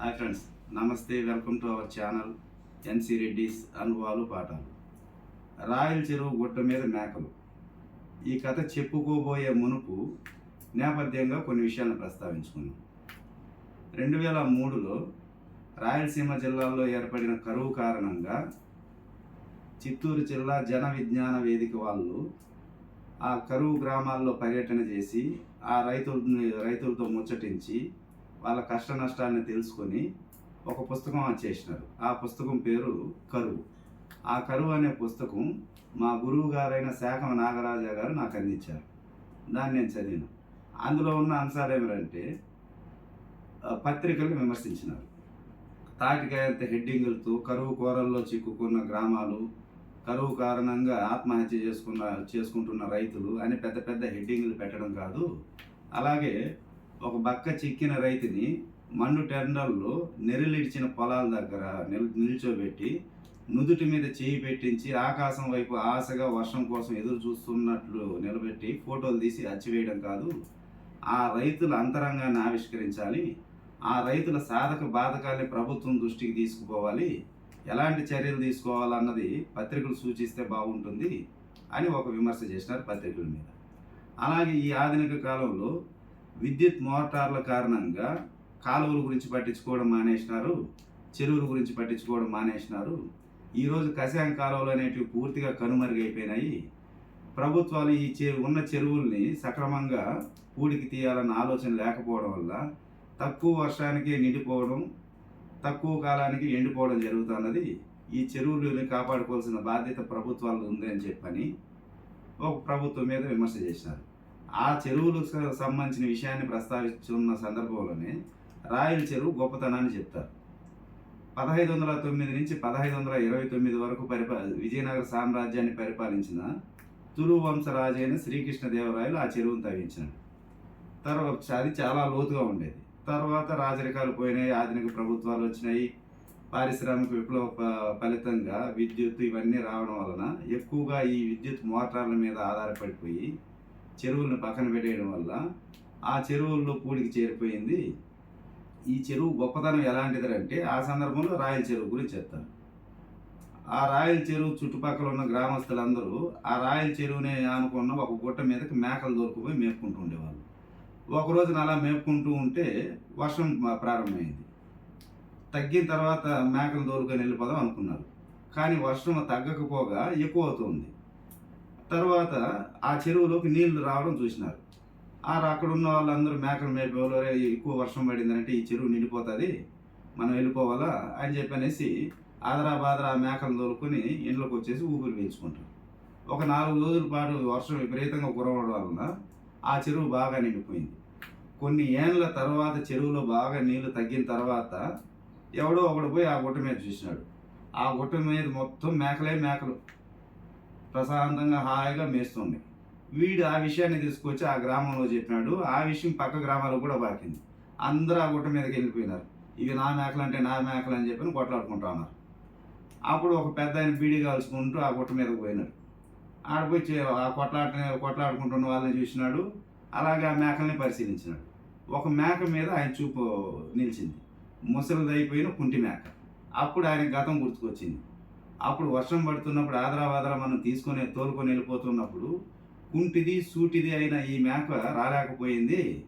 Hi friends నమస్తే welcome to our channel NC Reddy's అనుభవాలు పాఠాలు. రాయల చెరువు గుట్ట మీద మేకలు. ఈ కథ చెప్పుకోబోయే మునుపు నేపథ్యంగా కొన్ని విషయాలను ప్రస్తావించుకున్నాం రెండు వేల మూడులో రాయలసీమ జిల్లాల్లో ఏర్పడిన కరువు కారణంగా చిత్తూరు జిల్లా జన విజ్ఞాన వేదిక వాళ్ళు ఆ కరువు గ్రామాల్లో పర్యటన చేసి ఆ రైతుల రైతులతో ముచ్చటించి వాళ్ళ కష్ట నష్టాన్ని తెలుసుకొని ఒక పుస్తకం చేసినారు. ఆ పుస్తకం పేరు కరువు. ఆ కరువు అనే పుస్తకం మా గురువు గారైన శాఖ నాగరాజ గారు నాకు అందించారు. దాన్ని నేను చదివాను. అందులో ఉన్న అంశాలు ఏమిటంటే పత్రికలు విమర్శించినారు. తాటికాయంత హెడ్డింగులతో కరువు కోరల్లో చిక్కుకున్న గ్రామాలు కరువు కారణంగా ఆత్మహత్య చేసుకున్న చేసుకుంటున్న రైతులు అని పెద్ద పెద్ద హెడ్డింగులు పెట్టడం కాదు. అలాగే ఒక బక్క చిక్కిన రైతుని మన్ను టెండర్లో నెరలిడిచిన పొలాల దగ్గర నిల్ నిల్చోబెట్టి నుదుటి మీద చేయి పెట్టించి ఆకాశం వైపు ఆశగా వర్షం కోసం ఎదురు చూస్తున్నట్లు నిలబెట్టి ఫోటోలు తీసి అచ్చివేయడం కాదు ఆ రైతుల అంతరంగాన్ని ఆవిష్కరించాలి ఆ రైతుల సాధక బాధకాల్ని ప్రభుత్వం దృష్టికి తీసుకుపోవాలి ఎలాంటి చర్యలు తీసుకోవాలన్నది పత్రికలు సూచిస్తే బాగుంటుంది అని ఒక విమర్శ చేసినారు పత్రికల మీద. అలాగే ఈ ఆధునిక కాలంలో విద్యుత్ మోటార్ల కారణంగా కాలువల గురించి పట్టించుకోవడం మానేసినారు చెరువుల గురించి పట్టించుకోవడం మానేసినారు. ఈరోజు కశాం కాలువలు అనేటివి పూర్తిగా కనుమరుగైపోయినాయి. ప్రభుత్వాలు ఈ చె ఉన్న చెరువుల్ని సక్రమంగా పూడికి తీయాలన్న ఆలోచన లేకపోవడం వల్ల తక్కువ వర్షానికి నిండిపోవడం తక్కువ కాలానికి ఎండిపోవడం జరుగుతున్నది. ఈ చెరువులను కాపాడుకోవాల్సిన బాధ్యత ప్రభుత్వాలు ఉంది అని చెప్పని ఒక ప్రభుత్వం మీద విమర్శ చేసినారు ఆ చెరువులకు సంబంధించిన విషయాన్ని ప్రస్తావిస్తున్న సందర్భంలోనే రాయల చెరువు గొప్పతనాన్ని చెప్తారు. పదహైదు వందల తొమ్మిది నుంచి పదహైదు వందల ఇరవై తొమ్మిది వరకు పరిపా విజయనగర సామ్రాజ్యాన్ని పరిపాలించిన తులు వంశరాజైన శ్రీకృష్ణదేవరాయలు ఆ చెరువును తవ్వించాడు తర్వాత అది చాలా లోతుగా ఉండేది. తర్వాత రాజరికాలు పోయినాయి ఆధునిక ప్రభుత్వాలు వచ్చినాయి పారిశ్రామిక విప్లవ ప- ఫలితంగా విద్యుత్ ఇవన్నీ రావడం వలన ఎక్కువగా ఈ విద్యుత్ మోటార్ల మీద ఆధారపడిపోయి చెరువులను పక్కన పెట్టేయడం వల్ల ఆ చెరువుల్లో పూడికి చేరిపోయింది. ఈ చెరువు గొప్పతనం ఎలాంటిది అంటే ఆ సందర్భంలో రాయల చెరువు గురించి చెప్తారు ఆ రాయల చెరువు చుట్టుపక్కల ఉన్న గ్రామస్తులందరూ ఆ రాయల చెరువునే అనుకున్న ఒక గుట్ట మీదకి మేకలు దొరికిపోయి మేపుకుంటూ ఉండేవాళ్ళు. ఒక రోజున అలా మేపుకుంటూ ఉంటే వర్షం ప్రారంభమైంది. తగ్గిన తర్వాత మేకలు దోలుకొని వెళ్ళిపోదాం అనుకున్నారు. కానీ వర్షం తగ్గకపోగా ఎక్కువ అవుతుంది తర్వాత ఆ చెరువులోకి నీళ్ళు రావడం చూసినారు. ఆ అక్కడ ఉన్న వాళ్ళందరూ మేకలు మేపేవాళ్ళు ఎక్కువ వర్షం పడిందంటే ఈ చెరువు నిండిపోతుంది మనం వెళ్ళిపోవాలా? అని చెప్పనేసి ఆదరా బాదరా మేకలు తోలుకొని ఇంట్లోకి వచ్చేసి ఊపిరి పీల్చుకుంటారు. ఒక నాలుగు రోజుల పాటు వర్షం విపరీతంగా కురవడం వలన ఆ చెరువు బాగా నిండిపోయింది. కొన్ని ఏండ్ల తర్వాత చెరువులో బాగా నీళ్ళు తగ్గిన తర్వాత ఎవడో ఒకడు పోయి ఆ గుట్ట మీద చూసినాడు. ఆ గుట్ట మీద మొత్తం మేకలే మేకలు. ప్రశాంతంగా హాయిగా మేస్తుంది. వీడు ఆ విషయాన్ని తీసుకొచ్చి ఆ గ్రామంలో చెప్పినాడు. ఆ విషయం పక్క గ్రామాలకు కూడా బాకింది అందరూ ఆ గుట్ట మీదకి వెళ్ళిపోయినారు. ఇవి నా మేకలు అంటే నా మేకలు అని చెప్పి కొట్లాడుకుంటా ఉన్నారు. అప్పుడు ఒక పెద్ద ఆయన బీడీ కాల్చుకుంటూ ఆ గుట్ట మీదకి పోయినాడు. ఆడపోయి ఆ కొట్లాట కొట్లాడుకుంటున్న వాళ్ళని చూసినాడు. అలాగే ఆ మేకల్ని పరిశీలించినాడు. ఒక మేక మీద ఆయన చూపు నిలిచింది. ముసలిది అయిపోయిన కుంటి మేక. అప్పుడు ఆయన గతం గుర్తుకొచ్చింది. అప్పుడు వర్షం పడుతున్నప్పుడు ఆదరా వాదరా మనం తీసుకొని తోలుకొని వెళ్ళిపోతున్నప్పుడు కుంటిది సూటిది అయిన ఈ మేక రాలేకపోయింది.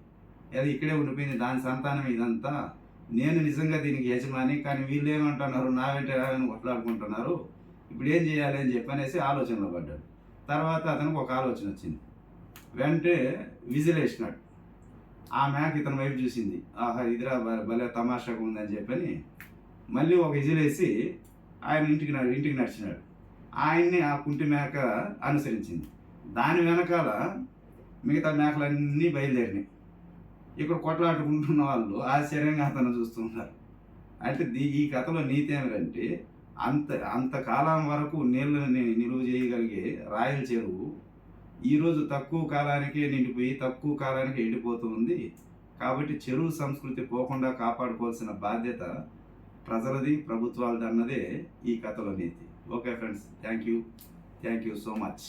అది ఇక్కడే ఉండిపోయింది. దాని సంతానం ఇదంతా. నేను నిజంగా దీనికి యజమాని కానీ వీళ్ళు ఏమంటున్నారు? నా వెంట రావని కొట్లాడుకుంటున్నారు. ఇప్పుడు ఏం చేయాలి అని చెప్పనేసి ఆలోచనలో పడ్డాడు. తర్వాత అతనికి ఒక ఆలోచన వచ్చింది. వెంటనే విజిలేసినాడు ఆ మేక ఇతని వైపు చూసింది. ఆహా ఇదిరా భలే- తమాషాగా ఉందని చెప్పని మళ్ళీ ఒక విజిలేసి ఆయన ఇంటికి ఇంటికి నడిచినాడు. ఆయన్ని ఆ కుంటి మేక అనుసరించింది. దాని వెనకాల మిగతా మేకలన్నీ బయలుదేరినాయి. ఇక్కడ కొట్లాడుకుంటున్న వాళ్ళు ఆశ్చర్యంగా అతను చూస్తున్నారు. అంటే దీ- ఈ కథలో నీతి ఏమిటంటే అంత అంతకాలం వరకు నీళ్ళని నిలువ చేయగలిగే రాయల చెరువు ఈరోజు తక్కువ కాలానికే నిండిపోయి తక్కువ కాలానికి ఎండిపోతూ ఉంది. కాబట్టి చెరువు సంస్కృతి పోకుండా కాపాడుకోవాల్సిన బాధ్యత ప్రజలది ప్రభుత్వాలది అన్నదే ఈ కథలో నీతి. Okay friends thank you thank you so much